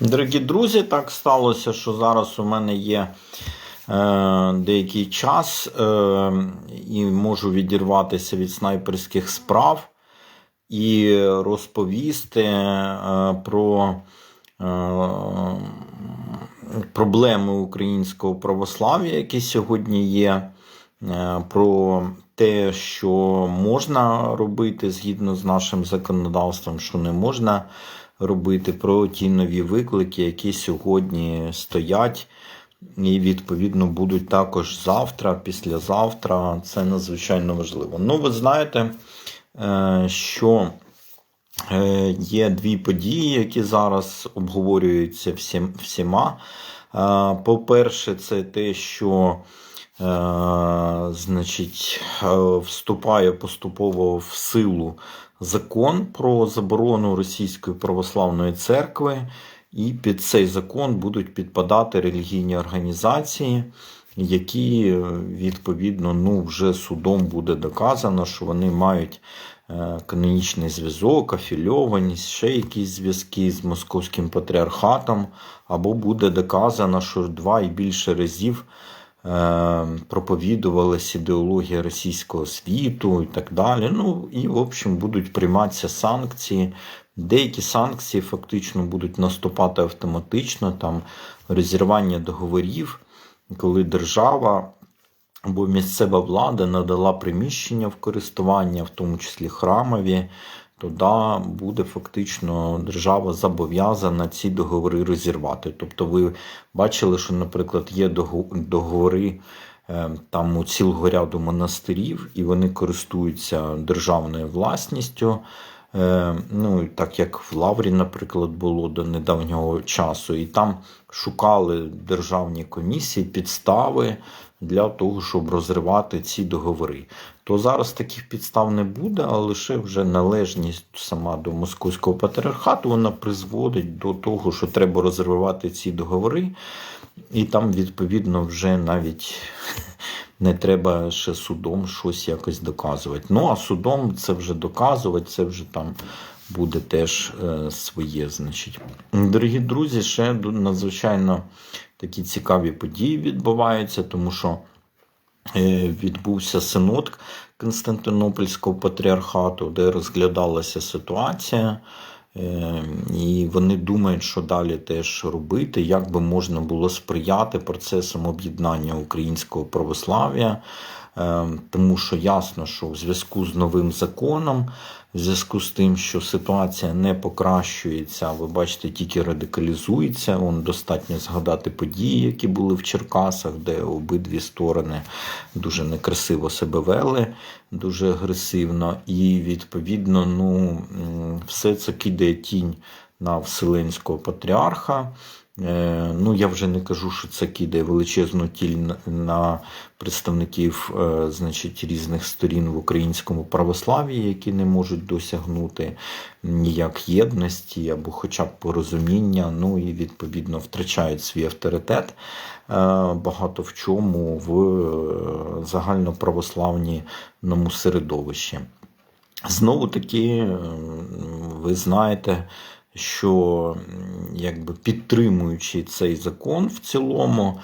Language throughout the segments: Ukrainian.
Дорогі друзі, так сталося, що зараз у мене є е, деякий час е, і можу відірватися від снайперських справ і розповісти е, про е, проблеми українського православ'я, які сьогодні є, е, про те, що можна робити згідно з нашим законодавством, що не можна робити, про ті нові виклики, які сьогодні стоять. І, відповідно, будуть також завтра, післязавтра. Це надзвичайно важливо. Ну, ви знаєте, е, що е, є дві події, які зараз обговорюються всім, всіма. Е, По-перше, це те, що значить, е, вступає поступово в силу закон про заборону Російської православної церкви, і під цей закон будуть підпадати релігійні організації, які е, відповідно ну, вже судом буде доказано, що вони мають е, канонічний зв'язок, афільованість, ще якісь зв'язки з московським патріархатом, або буде доказано, що два і більше разів е, проповідувалась ідеологія російського світу і так далі. Ну і, в общем, будуть прийматися санкції. Деякі санкції фактично будуть наступати автоматично, там розірвання договорів, коли держава або місцева влада надала приміщення в користування, в тому числі храмові, тоді буде фактично держава зобов'язана ці договори розірвати. Тобто, ви бачили, що, наприклад, є дого- договори е, там у цілого ряду монастирів, і вони користуються державною власністю. Е, Ну, так як в Лаврі, наприклад, було до недавнього часу, і там шукали державні комісії підстави для того, щоб розривати ці договори. То зараз таких підстав не буде, а лише вже належність сама до московського патріархату вона призводить до того, що треба розривати ці договори, і там, відповідно, вже навіть не треба ще судом щось якось доказувати. Ну, а судом це вже доказувати, це вже там буде теж е, своє. Значить. Дорогі друзі, ще надзвичайно такі цікаві події відбуваються, тому що відбувся синод Константинопольського патріархату, де розглядалася ситуація. Е, І вони думають, що далі теж робити, як би можна було сприяти процесам об'єднання українського православ'я, Е, тому що ясно, що в зв'язку з новим законом, в зв'язку з тим, що ситуація не покращується, ви бачите, тільки радикалізується. Вон достатньо згадати події, які були в Черкасах, де обидві сторони дуже некрасиво себе вели, дуже агресивно, і відповідно, ну все це кидає тінь на Вселенського патріарха. Е, Ну, я вже не кажу, що це кидає величезну тінь на- представників е, значить, різних сторін в українському православ'ї, які не можуть досягнути ніяк єдності або хоча б порозуміння, ну і відповідно втрачають свій авторитет е, багато в чому в загальноправославному середовищі. Знову таки, ви знаєте, що якби підтримуючи цей закон в цілому,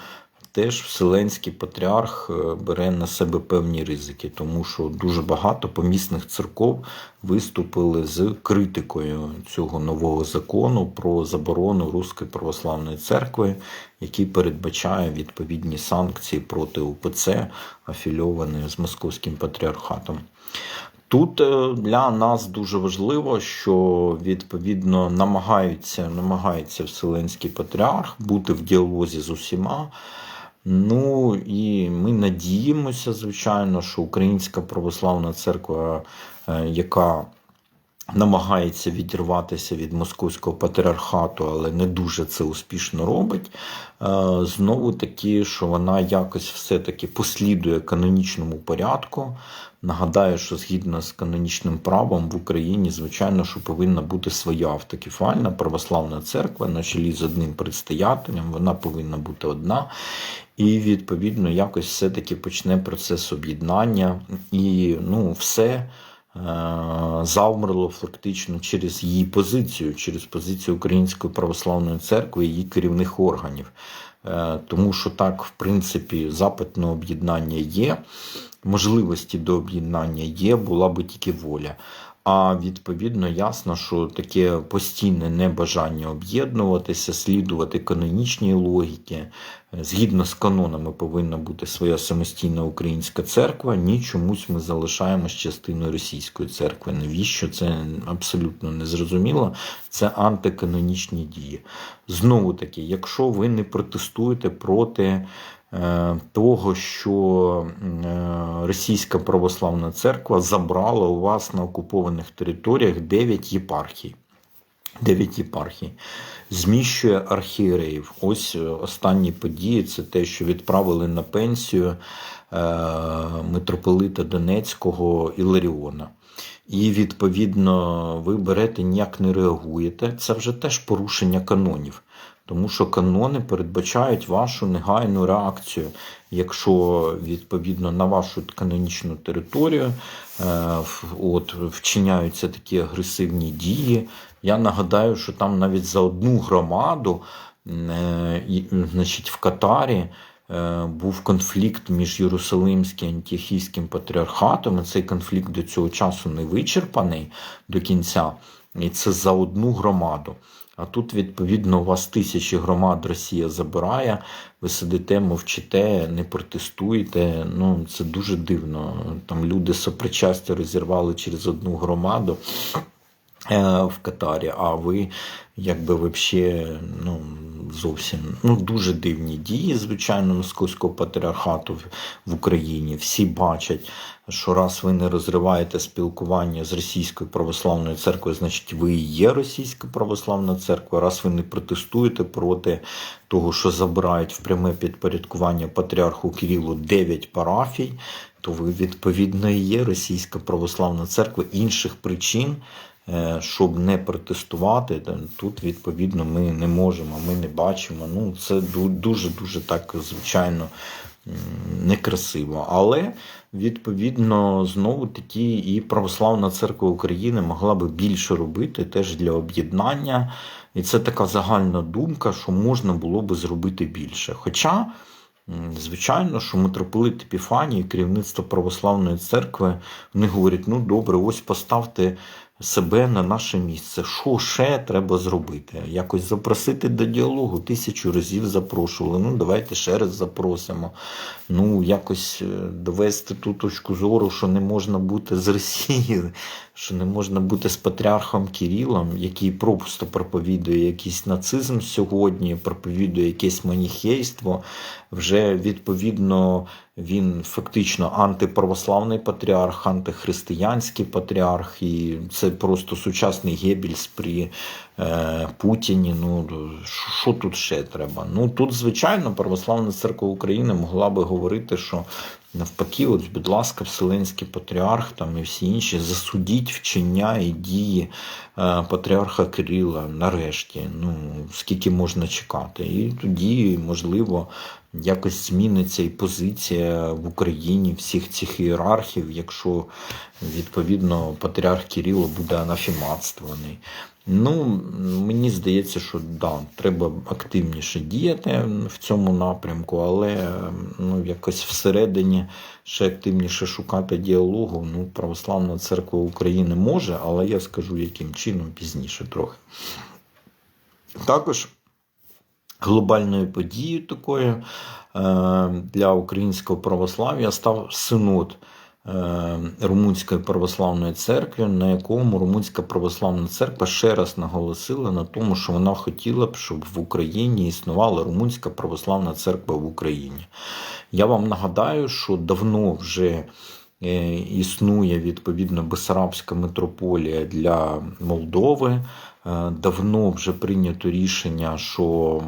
теж Вселенський патріарх е, бере на себе певні ризики, тому що дуже багато помісних церков виступили з критикою цього нового закону про заборону Руської православної церкви, який передбачає відповідні санкції проти УПЦ, афільованої з московським патріархатом. Тут е, для нас дуже важливо, що відповідно намагаються, намагається Вселенський патріарх бути в діалозі з усіма. Ну і ми надіємося, звичайно, що Українська православна церква, е, яка намагається відірватися від московського патріархату, але не дуже це успішно робить. Е, Знову таки, що вона якось все-таки послідує канонічному порядку. Нагадаю, що згідно з канонічним правом в Україні, звичайно, що повинна бути своя автокефальна православна церква на чолі з одним предстоятелем. Вона повинна бути одна. І відповідно якось все-таки почне процес об'єднання. І ну, все завмерло фактично через її позицію, через позицію Української православної церкви і її керівних органів. Е, Тому що так, в принципі, запит на об'єднання є, можливості до об'єднання є, була би тільки воля. А відповідно ясно, що таке постійне небажання об'єднуватися, слідувати канонічній логіки. Згідно з канонами повинна бути своя самостійна українська церква. Ні чомусь ми залишаємось частиною російської церкви. Навіщо це абсолютно незрозуміло? Це антиканонічні дії. Знову таки, якщо ви не протестуєте проти. Е, того, що е, Російська православна церква забрала у вас на окупованих територіях 9 єпархій. 9 єпархій. Зміщує архієреїв. Ось е, останні події це те, що відправили на пенсію митрополита Донецького Іларіона. І, відповідно, ви берете, ніяк не реагуєте. Це вже теж порушення канонів. Тому що канони передбачають вашу негайну реакцію, якщо відповідно на вашу канонічну територію е, от, вчиняються такі агресивні дії. Я нагадаю, що там навіть за одну громаду, е, значить, в Катарі. Е, був конфлікт між Єрусалимським і Антіохійським патріархатом. і Цей конфлікт до цього часу не вичерпаний до кінця. І це за одну громаду. А тут, відповідно, у вас тисячі громад Росія забирає, ви сидите, мовчите, не протестуєте. Ну, Це дуже дивно. Там люди сопричастя розірвали через одну громаду е, в Катарі, а ви якби взагалі ну, зовсім ну, дуже дивні дії, звичайно, московського патріархату в Україні. Всі бачать, що раз ви не розриваєте спілкування з Російською православною церквою, значить ви і є Російська православна церква. Раз ви не протестуєте проти того, що забирають в пряме підпорядкування патріарху Кирилу 9 парафій, то ви відповідно і є Російська православна церква інших причин. Е, щоб не протестувати, тут відповідно ми не можемо, ми не бачимо. Ну, Це дуже-дуже так, звичайно, некрасиво. Але, відповідно, знову таки і Православна церква України могла би більше робити теж для об'єднання. І це така загальна думка, що можна було би зробити більше. Хоча. Звичайно, що митрополит Епіфаній, керівництво православної церкви, вони говорять: ну добре, ось поставте себе на наше місце. Що ще треба зробити? Якось запросити до діалогу. Тисячу разів запрошували. Ну, давайте ще раз запросимо. Ну, якось е, довести ту точку зору, що не можна бути з Росії, що не можна бути з патріархом Кирилом, який просто проповідує якийсь нацизм сьогодні, проповідує якесь маніхейство. Вже відповідно він фактично антиправославний патріарх, антихристиянський патріарх, і це просто сучасний Геббельс при е, Путіні. Ну що тут ще треба? Ну тут, звичайно, православна церква України могла би говорити, що навпаки, от, будь ласка, Вселенський патріарх там і всі інші засудіть вчення і дії е, патріарха Кирила нарешті. Ну скільки можна чекати, і тоді можливо якось зміниться і позиція в Україні всіх цих ієрархів, якщо відповідно патріарх Кирило буде анафіматствований. Ну, мені здається, що да, треба активніше діяти в цьому напрямку, але ну, якось всередині ще активніше шукати діалогу. Ну, Православна церква України може, але я скажу, яким чином пізніше трохи. Також глобальною подією такою е, для українського православ'я став синод. Е, Румунської православної церкви, на якому Румунська православна церква ще раз наголосила на тому, що вона хотіла б, щоб в Україні існувала Румунська православна церква в Україні. Я вам нагадаю, що давно вже е, існує відповідно Бесарабська митрополія для Молдови. Е, давно вже прийнято рішення, що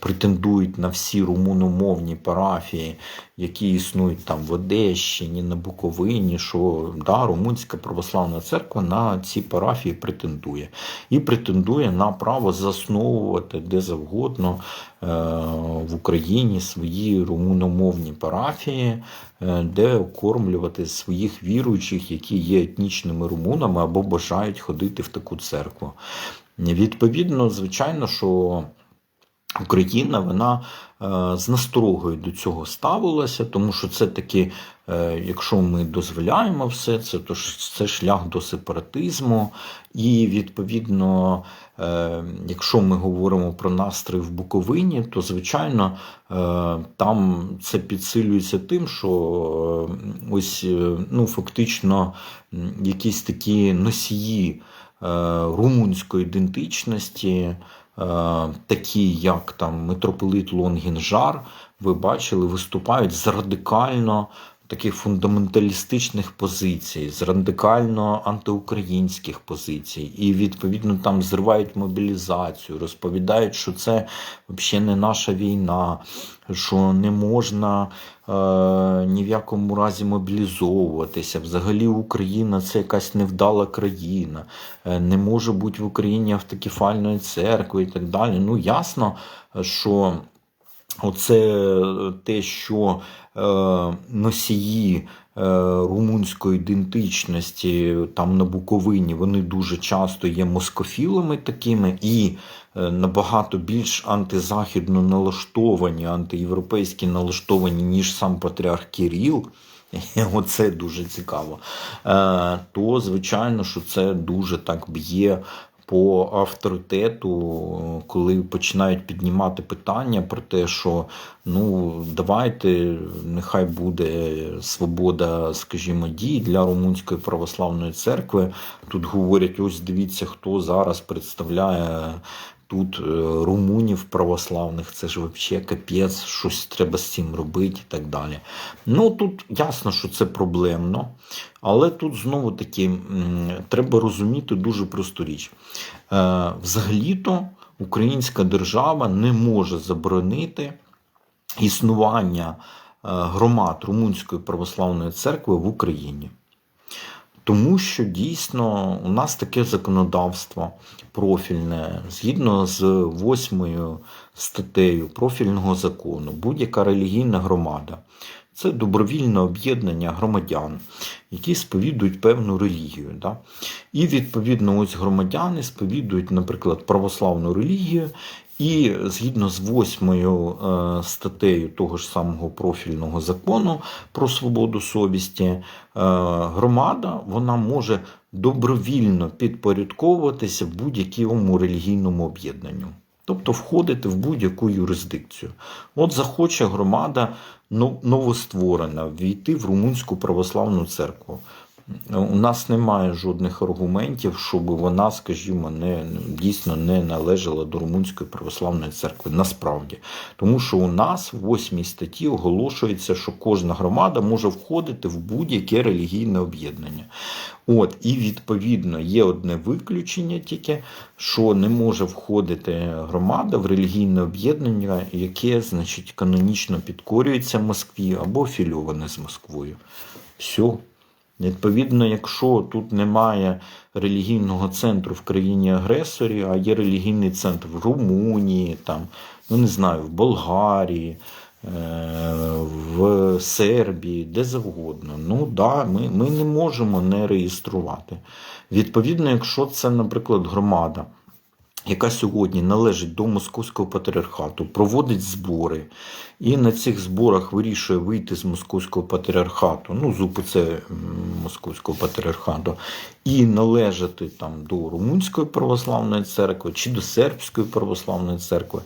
претендують на всі румуномовні парафії, які існують там в Одещині, на Буковині, що да, Румунська православна церква на ці парафії претендує. І претендує на право засновувати де завгодно е, в Україні свої румуномовні парафії, е, де окормлювати своїх віруючих, які є етнічними румунами або бажають ходити в таку церкву. Відповідно, звичайно, що Україна вона е, з насторогою до цього ставилася, тому що це таки, е, якщо ми дозволяємо все це, то це шлях до сепаратизму. І відповідно, е, якщо ми говоримо про настрої в Буковині, то звичайно там це підсилюється тим, що ось ну фактично якісь такі носії румунської ідентичності. е, Такі, як там митрополит Лонгінжар, ви бачили, виступають з радикально таких фундаменталістичних позицій, з радикально антиукраїнських позицій, і відповідно там зривають мобілізацію, розповідають, що це взагалі не наша війна, що не можна е, ні в якому разі мобілізовуватися. Взагалі Україна це якась невдала країна, е, не може бути в Україні автокефальної церкви і так далі. Ну ясно, що. Оце те, що е, носії е, румунської ідентичності там на Буковині, вони дуже часто є москофілами такими і е, набагато більш антизахідно налаштовані, антиєвропейські налаштовані, ніж сам патріарх Кіріл. Оце дуже цікаво. Е, то, звичайно, що це дуже так б'є по авторитету, коли починають піднімати питання про те, що ну давайте нехай буде свобода, скажімо, дій для Румунської православної церкви. Тут говорять: ось дивіться, хто зараз представляє. Тут е, румунів православних, це ж взагалі капець, щось треба з цим робити і так далі. Ну тут ясно, що це проблемно, але тут знову таки треба розуміти дуже просту річ. Е, Взагалі-то українська держава не може заборонити існування е, громад Румунської православної церкви в Україні. Тому що дійсно у нас таке законодавство профільне, згідно з восьмою статтею профільного закону, будь-яка релігійна громада це добровільне об'єднання громадян, які сповідують певну релігію. Да? І відповідно, ось громадяни сповідують, наприклад, православну релігію. І згідно з восьмою е, статтею того ж самого профільного закону про свободу совісті, е, громада вона може добровільно підпорядковуватися будь-якому релігійному об'єднанню, тобто входити в будь-яку юрисдикцію. От захоче громада ну, новостворена війти в Румунську православну церкву. У нас немає жодних аргументів, щоб вона, скажімо, не дійсно не належала до Румунської православної церкви. Насправді, тому що у нас в восьмій статті оголошується, що кожна громада може входити в будь-яке релігійне об'єднання. От, і відповідно є одне виключення, тільки що не може входити громада в релігійне об'єднання, яке, значить, канонічно підкорюється Москві або фільоване з Москвою. Все. Відповідно, якщо тут немає релігійного центру в країні-агресорі, а є релігійний центр в Румунії, там, ну не знаю, в Болгарії, е, в Сербії, де завгодно. Ну да, ми, ми не можемо не реєструвати. Відповідно, якщо це, наприклад, громада. Яка сьогодні належить до Московського патріархату, проводить збори, і на цих зборах вирішує вийти з Московського патріархату, ну з УПЦ Московського патріархату, і належати там до Румунської православної церкви чи до Сербської православної церкви,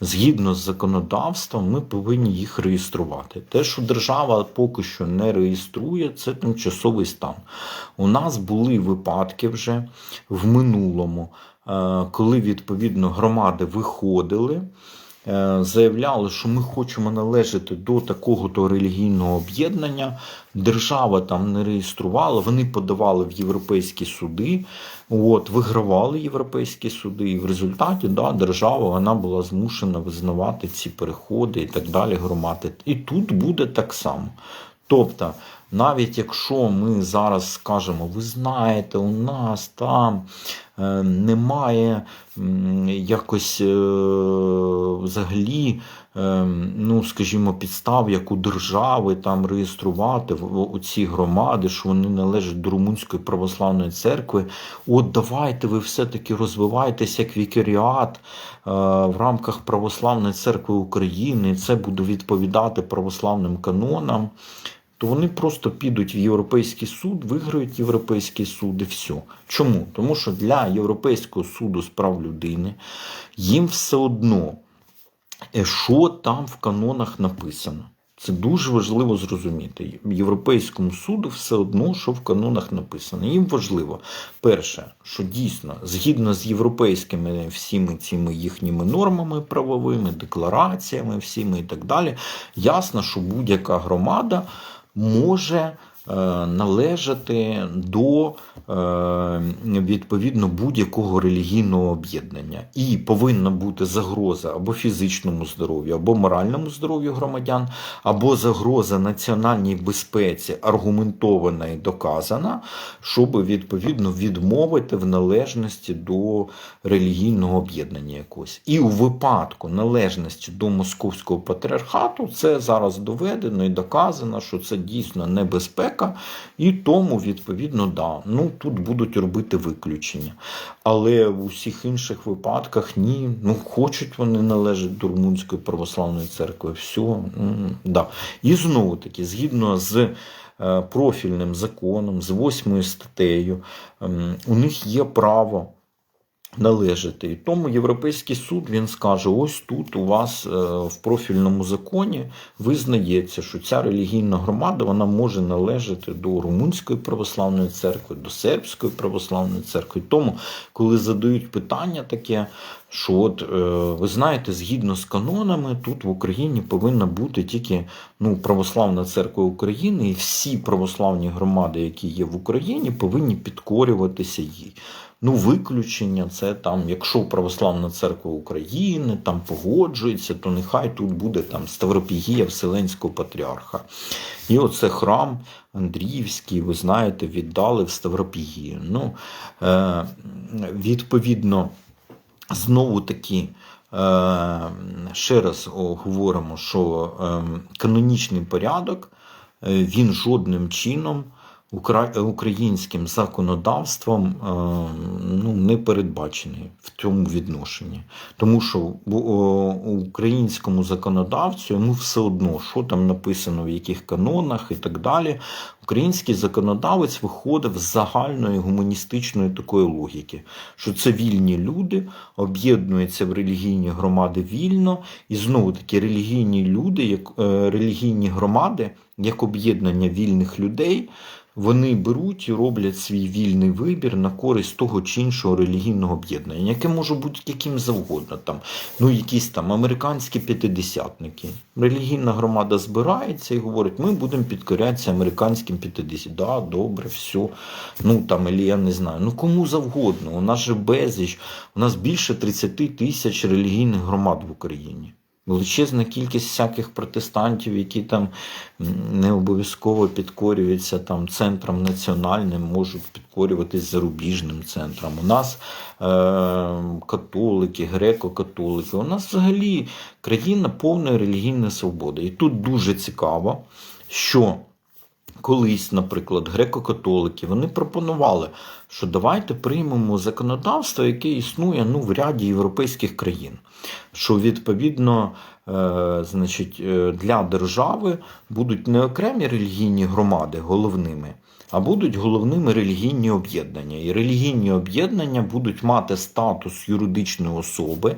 згідно з законодавством, ми повинні їх реєструвати. Те, що держава поки що не реєструє, це тимчасовий стан. У нас були випадки вже в минулому. Е, коли відповідно громади виходили е, заявляли, що ми хочемо належати до такого-то релігійного об'єднання. Держава там не реєструвала, вони подавали в європейські суди, от, вигравали європейські суди, і в результаті да, держава вона була змушена визнавати ці переходи і так далі громади. І тут буде так само. Тобто, навіть якщо ми зараз скажемо, ви знаєте, у нас там немає якось е, взагалі, е, ну, скажімо, підстав, як у держави там реєструвати ці громади, що вони належать до Румунської православної церкви. От давайте ви все-таки розвивайтеся як вікаріат е, в рамках Православної церкви України, це буде відповідати православним канонам то вони просто підуть в Європейський суд, виграють Європейський суд і все. Чому? Тому що для Європейського суду з прав людини їм все одно, е, що там в канонах написано. Це дуже важливо зрозуміти. Європейському суду все одно, що в канонах написано. Їм важливо, перше, що дійсно, згідно з європейськими всіми цими їхніми нормами правовими, деклараціями, всіми і так далі, ясно, що будь-яка громада може належати до е, відповідно будь-якого релігійного об'єднання. І повинна бути загроза або фізичному здоров'ю, або моральному здоров'ю громадян, або загроза національній безпеці аргументована і доказана, щоб відповідно відмовити в належності до релігійного об'єднання якогось. І у випадку належності до московського патріархату це зараз доведено і доказано, що це дійсно небезпека, і тому, відповідно, да, ну тут будуть робити виключення. Але в усіх інших випадках ні. Ну, хочуть вони належати до Румунської православної церкви, все. Да. І знову таки, згідно з е, профільним законом, з восьмою статтею, у них є право належати. І тому Європейський суд він скаже: ось тут у вас е, в профільному законі визнається, що ця релігійна громада вона може належати до Румунської православної церкви, до Сербської православної церкви. Тому, коли задають питання таке, що от е, ви знаєте, згідно з канонами, тут в Україні повинна бути тільки ну, православна церква України, і всі православні громади, які є в Україні, повинні підкорюватися їй. Ну, виключення це там, якщо Православна церква України там погоджується, то нехай тут буде там Ставропігія Вселенського патріарха. І оце храм Андріївський, ви знаєте, віддали в Ставропігію. Ну, е, відповідно, знову таки. е, Ще раз говоримо, що е, канонічний порядок е, він жодним чином українським законодавством е, ну, не передбачений в цьому відношенні. Тому що українському законодавцю йому все одно, що там написано, в яких канонах і так далі. Український законодавець виходив з загальної гуманістичної такої логіки, що це вільні люди, об'єднуються в релігійні громади вільно, і знову таки релігійні люди, як е, релігійні громади, як об'єднання вільних людей, вони беруть і роблять свій вільний вибір на користь того чи іншого релігійного об'єднання, яке може бути яким завгодно. Там, ну, якісь там американські п'ятидесятники. Релігійна громада збирається і говорить, ми будемо підкорятися американським п'ятидесятникам. Да, добре, все. Ну там, або я не знаю. Ну кому завгодно. У нас же безліч, у нас більше 30 тисяч релігійних громад в Україні. Величезна кількість всяких протестантів, які там не обов'язково підкорюються там центрам національним, можуть підкорюватись зарубіжним центрам. У нас е- католики, греко-католики. У нас взагалі країна повної релігійної свободи. І тут дуже цікаво, що колись, наприклад, греко-католики, вони пропонували, що давайте приймемо законодавство, яке існує ну, в ряді європейських країн. Що відповідно е, значить, е, для держави будуть не окремі релігійні громади головними, а будуть головними релігійні об'єднання. І релігійні об'єднання будуть мати статус юридичної особи.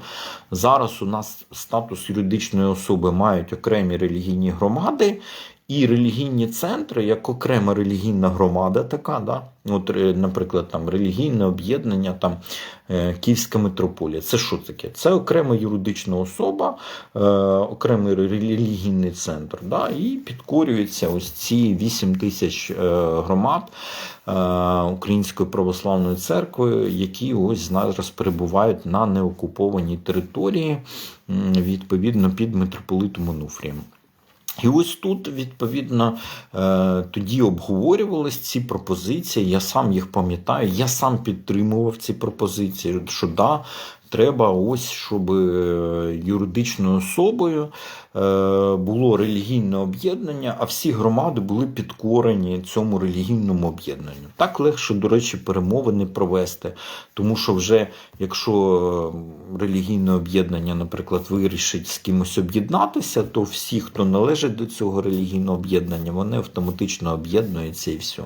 Зараз у нас статус юридичної особи мають окремі релігійні громади. І релігійні центри, як окрема релігійна громада, така, да? От, е, наприклад, там релігійне об'єднання, там е, Київська митрополія. Це що таке? Це окрема юридична особа, е, окремий релігійний центр. Да? І підкорюються ось ці 8 тисяч е, громад е, Української православної церкви, які ось зараз перебувають на неокупованій території, відповідно під митрополитом Онуфрієм. І ось тут, відповідно, е, тоді обговорювалися ці пропозиції. Я сам їх пам'ятаю, я сам підтримував ці пропозиції, що да, треба ось, щоб е, юридичною особою е, було релігійне об'єднання, а всі громади були підкорені цьому релігійному об'єднанню. Так легше, до речі, перемовини провести, тому що вже якщо е, релігійне об'єднання, наприклад, вирішить з кимось об'єднатися, то всі, хто належить до цього релігійного об'єднання, вони автоматично об'єднуються і все.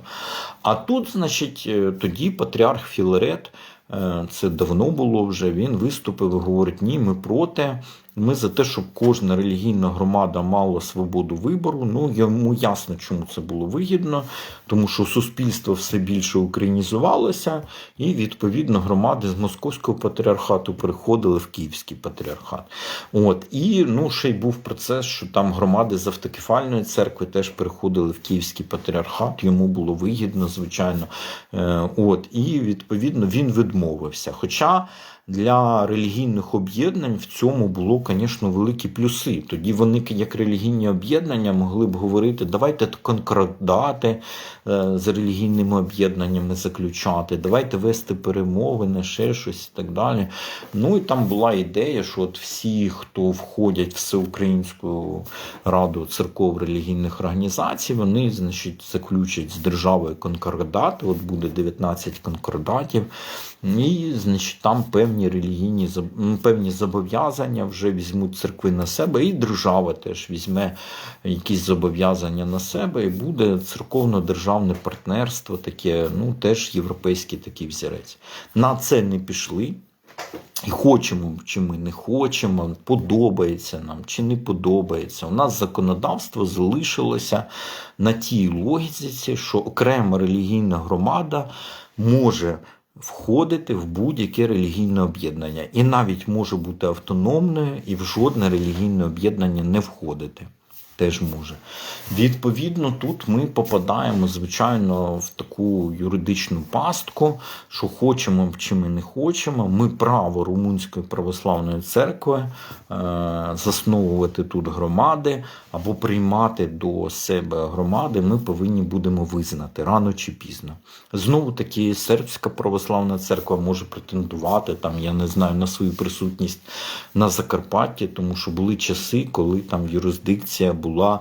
А тут, значить, тоді патріарх Філарет. Е, Це давно було вже. Він виступив і говорить: ні, ми проти. Ми за те, щоб кожна релігійна громада мала свободу вибору. Ну йому ясно, чому це було вигідно, тому що суспільство все більше українізувалося, і відповідно громади з московського патріархату переходили в Київський патріархат. От і ну ще й був процес, що там громади з автокефальної церкви теж переходили в Київський патріархат. Йому було вигідно, звичайно. Е, От і відповідно він відмовився. Хоча для релігійних об'єднань в цьому було, звісно, великі плюси. Тоді вони, як релігійні об'єднання, могли б говорити, давайте конкордати е, з релігійними об'єднаннями заключати, давайте вести перемовини, ще щось і так далі. Ну і там була ідея, що от всі, хто входять в Всеукраїнську раду церков релігійних організацій, вони, значить, заключать з державою конкордати. От буде 19 конкордатів. І, значить, там певні релігійні певні зобов'язання вже візьмуть церкви на себе, і держава теж візьме якісь зобов'язання на себе, і буде церковно-державне партнерство, таке, ну теж європейський такий взірець. На це не пішли. І хочемо, чи ми не хочемо, подобається нам чи не подобається. У нас законодавство залишилося на тій логіці, що окрема релігійна громада може входити в будь-яке релігійне об'єднання. І навіть може бути автономною і в жодне релігійне об'єднання не входити. Теж може. Відповідно, тут ми попадаємо, звичайно, в таку юридичну пастку, що хочемо чи ми не хочемо. Ми право Румунської православної церкви е, засновувати тут громади або приймати до себе громади, ми повинні будемо визнати рано чи пізно. Знову таки, сербська православна церква може претендувати там, я не знаю, на свою присутність на Закарпатті, тому що були часи, коли там юрисдикція була е,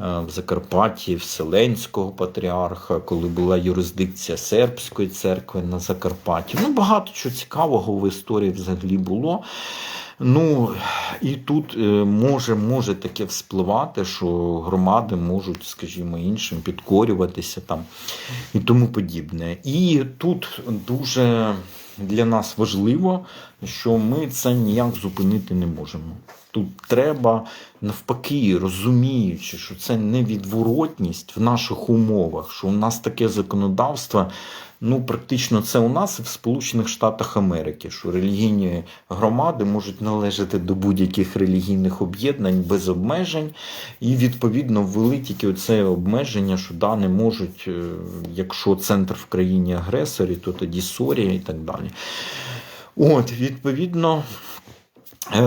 в Закарпатті Вселенського патріарха, коли була юрисдикція сербської церкви на Закарпатті. Ну, багато чого цікавого в історії взагалі було. Ну і тут е, може, може таке вспливати, що громади можуть, скажімо, іншим підкорюватися там і тому подібне. І тут дуже для нас важливо, що ми це ніяк зупинити не можемо. Тут треба навпаки, розуміючи, що це невідворотність в наших умовах, що у нас таке законодавство. Ну, практично це у нас і в Сполучених Штатах Америки, що релігійні громади можуть належати до будь-яких релігійних об'єднань без обмежень, і відповідно ввели тільки оце обмеження, що да, не можуть, е, якщо центр в країні агресорі, то тоді сорі і так далі. От, відповідно. Е,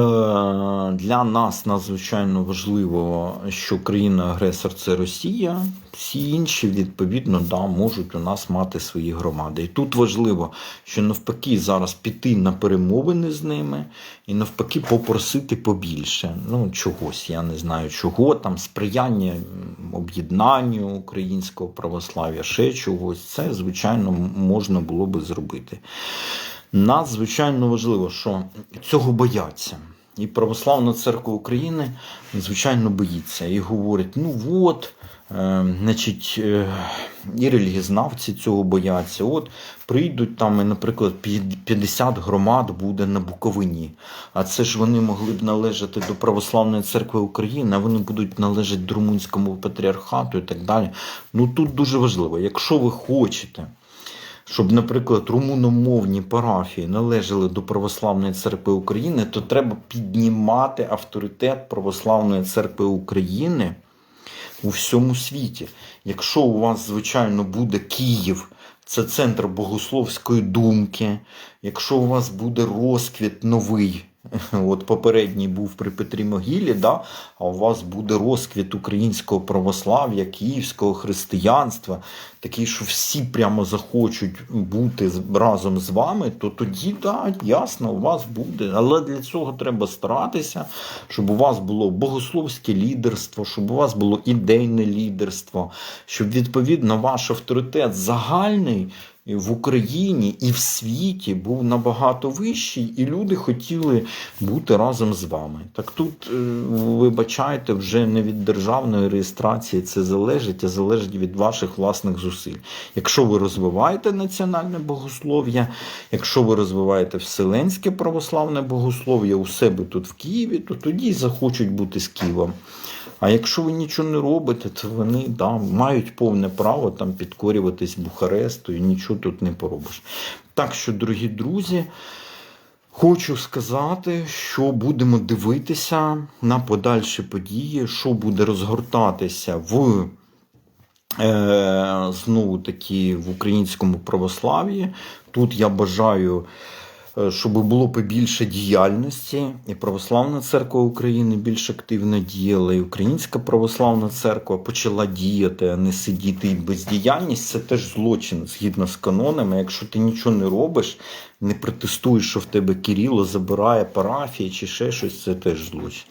Для нас надзвичайно важливо, що країна-агресор це Росія. Всі інші, відповідно, да, можуть у нас мати свої громади. І тут важливо, що навпаки зараз піти на перемовини з ними і навпаки попросити побільше. Ну, чогось, я не знаю чого, там сприяння об'єднанню українського православ'я, ще чогось. Це, звичайно, можна було би зробити. Надзвичайно важливо, що цього бояться. І Православна церква України, звичайно, боїться і говорить: ну от, е, значить, е, і релігізнавці цього бояться. От прийдуть там, і, наприклад, п'я- 50 громад буде на Буковині. А це ж вони могли б належати до Православної церкви України, а вони будуть належати до Румунському патріархату і так далі. Ну тут дуже важливо, якщо ви хочете щоб, наприклад, румуномовні парафії належали до Православної церкви України, то треба піднімати авторитет Православної церкви України у всьому світі. Якщо у вас, звичайно, буде Київ, це центр богословської думки, якщо у вас буде розквіт новий. От попередній був при Петрі Могилі, да? А у вас буде розквіт українського православ'я, київського християнства, такий, що всі прямо захочуть бути разом з вами, то тоді, да, ясно, у вас буде. Але для цього треба старатися, щоб у вас було богословське лідерство, щоб у вас було ідейне лідерство, щоб відповідно ваш авторитет загальний в Україні і в світі був набагато вищий, і люди хотіли бути разом з вами. Так тут, е, вибачайте, вже не від державної реєстрації це залежить, а залежить від ваших власних зусиль. Якщо ви розвиваєте національне богослов'я, якщо ви розвиваєте вселенське православне богослов'я у себе тут в Києві, то тоді захочуть бути з Києвом. А якщо ви нічого не робите, то вони да, мають повне право там підкорюватись Бухаресту і нічого тут не поробиш. Так що, дорогі друзі, хочу сказати, що будемо дивитися на подальші події, що буде розгортатися в. Е, знову таки в українському православ'ї. Тут я бажаю, щоб було побільше діяльності, і Православна церква України більш активно діяла, і Українська православна церква почала діяти, а не сидіти і бездіяльність. Це теж злочин згідно з канонами. Якщо ти нічого не робиш, не протестуєш, що в тебе Кирило забирає парафії чи ще щось, це теж злочин.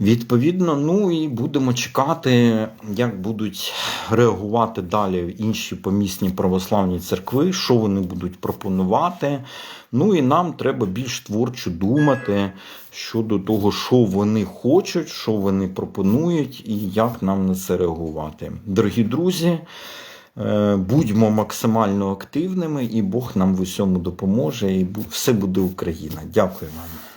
Відповідно, ну і будемо чекати, як будуть реагувати далі інші помісні православні церкви, що вони будуть пропонувати. Ну і нам треба більш творчо думати щодо того, що вони хочуть, що вони пропонують, і як нам на це реагувати. Дорогі друзі. е, Будьмо максимально активними, і Бог нам в усьому допоможе, і все буде Україна. Дякую вам.